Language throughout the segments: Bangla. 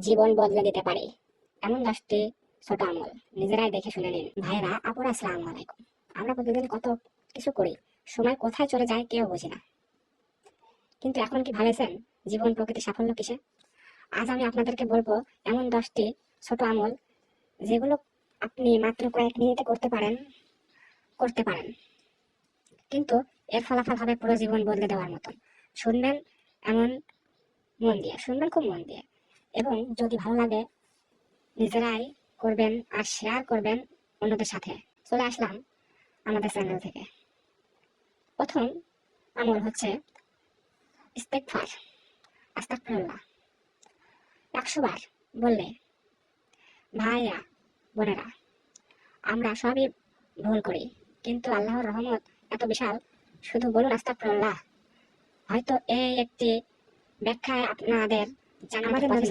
জীবন বদলে দিতে পারে। এমন দশটি ছোট আমল, নিজেরাই দেখে শুনে নিন। ভাইরা আপুরা, আসসালামু আলাইকুম। আমরা প্রতিদিন কত কিছু করি, সময় কোথায় চলে যায় কেউ বুঝি না। কিন্তু এখন কি ভাবেছেন? জীবন প্রকৃতি সাফল্য কিসে? আজ আমি আপনাদেরকে বলব, এমন দশটি ছোট আমল, যেগুলো আপনি মাত্র কয়েক মিনিটে করতে পারেন করতে পারেন। কিন্তু এর ফলাফল হবে পুরো জীবন বদলে দেওয়ার মতন। শুনবেন এমন মন দিয়ে, শুনবেন খুব মন দিয়ে। এবং যদি ভালো লাগে, নিজেরাই করবেন আর শেয়ার করবেন অন্যদের সাথে। চলে আসলাম আমাদের চ্যানেল থেকে। প্রথম আমল হচ্ছে ইস্তেকফার আস্তাকফিরুল্লাহ একশো বার বললে, ভাইয়া, বোনেরা, আমরা সবই ভুল করি, কিন্তু আল্লাহর রহমত এত বিশাল, শুধু বলুন আস্তাকফিরুল্লাহ হয়তো এই একটি ব্যাখ্যায় আপনাদের আমাদের নবী।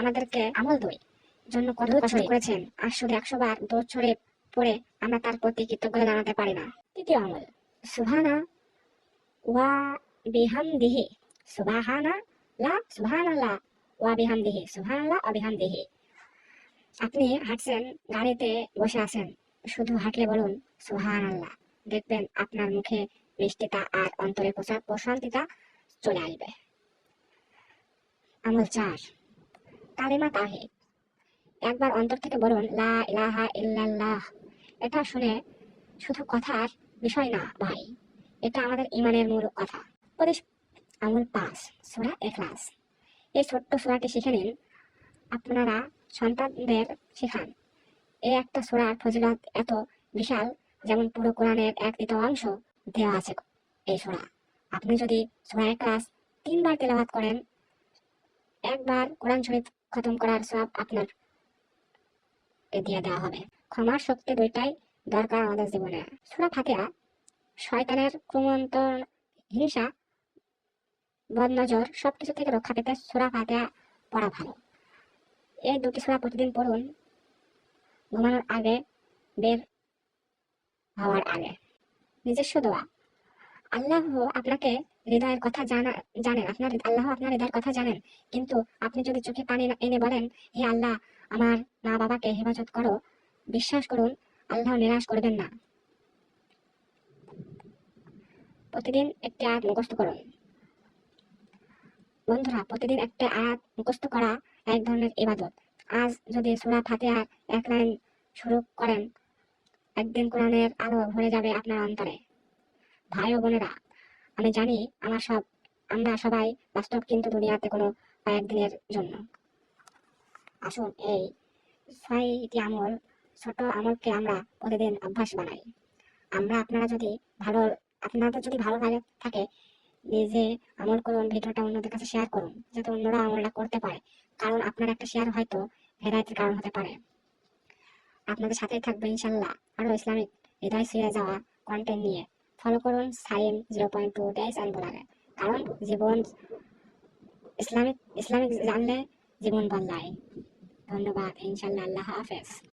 আমাদেরকে আমল দুই জন্য কত কষ্ট করেছেন। আর শুধু একশো বার দোষ ছড়ে পড়ে আমরা তার প্রতি কৃতজ্ঞতা জানাতে পারি না। তৃতীয় আমল ওয়া বিহামদিহি সুবহানা লা সুবহানাল্লাহ ওয়া বিহামদিহি সুবহানাল্লাহ ওয়া বিহামদিহি। আপনি হাঁটছেন গাড়িতে বসে আছেন শুধু হাঁটলে বলুন সুবহানাল্লাহ দেখবেন আপনার মুখে মিষ্টিতা আর অন্তরে প্রশান্তিতা চলে আসবে। আমল চার। কালিমা তাহিদ একবার অন্তর থেকে বলুন, লা এটা শুনে শুধু কথার বিষয় না ভাই, এটা আমাদের ইমানের মূল কথা। উপদেশ আমল পাঁচ, সূরা এখলাস এই ছোট্ট সোরাটি শিখে নিন। আপনারা সন্তানদের শেখান। এই একটা সূরার ফজিলত এত বিশাল, যেমন পুরো কোরআনের এক অংশ দেওয়া আছে এই সোরা। আপনি যদি সূরা এখলাস তিনবার তেলাওয়াত করেন একবার কোরআন শরীফ খতম করার সব আপনার দিয়ে দেওয়া হবে। ক্ষমার শক্তি দুইটাই দরকার আমাদের জীবনে। সুরা ফাতিহা শয়তানের ক্রমন্তর হিংসা, বদনজর সবকিছু থেকে রক্ষা পেতে সুরা ফাতিহা পড়া ভালো। এই দুটি সুরা প্রতিদিন পড়ুন ঘুমানোর আগে, বের হওয়ার আগে। নিজস্ব দোয়া। আল্লাহ আপনাকে হৃদয়ের কথা জানা, জানেন, আপনার আল্লাহ আপনার হৃদয়ের কথা জানেন। কিন্তু আপনি যদি চোখে পানি এনে বলেন, হে আল্লাহ, আমার মা বাবাকে হেফাজত করো, বিশ্বাস করুন, আল্লাহ নিরাশ করবেন না। প্রতিদিন একটি আয়াত মুখস্থ করুন। বন্ধুরা, প্রতিদিন একটা আয়াত মুখস্থ করা এক ধরনের ইবাদত। আজ যদি সূরা ফাতিহার এক লাইন শুরু করেন, একদিন কোরআনের আলো ভরে যাবে আপনার অন্তরে। ভাই ও বোনেরা আমি জানি আমার সব, আমরা সবাই বাস্তব কিন্তু দুনিয়াতে কোনো কয়েকদিনের জন্য। আসুন এই ছয়টি আমল, ছোট আমলকে আমরা প্রতিদিন অভ্যাস বানাই। আমরা আপনারা যদি ভালো, আপনাদের যদি ভালো লাগে থাকে, নিজে আমল করুন, ভিডিওটা অন্যদের কাছে শেয়ার করুন, যাতে অন্যরা আমলটা করতে পারে। কারণ আপনার একটা শেয়ার হয়তো হেদায়তের কারণ হতে পারে। আপনাদের সাথেই থাকবে ইনশাল্লাহ আরও ইসলামিক হৃদয় ছুঁয়ে যাওয়া কন্টেন্ট নিয়ে। ফলো করুন, সাইম জিরো পয়েন্ট টু ডেস অ্যান্ড ব্লগে কারণ জীবন, ইসলামিক ইসলামিক জানলে জীবন বদলায়। ধন্যবাদ, ইনশাল্লাহ, আল্লাহ হাফেজ।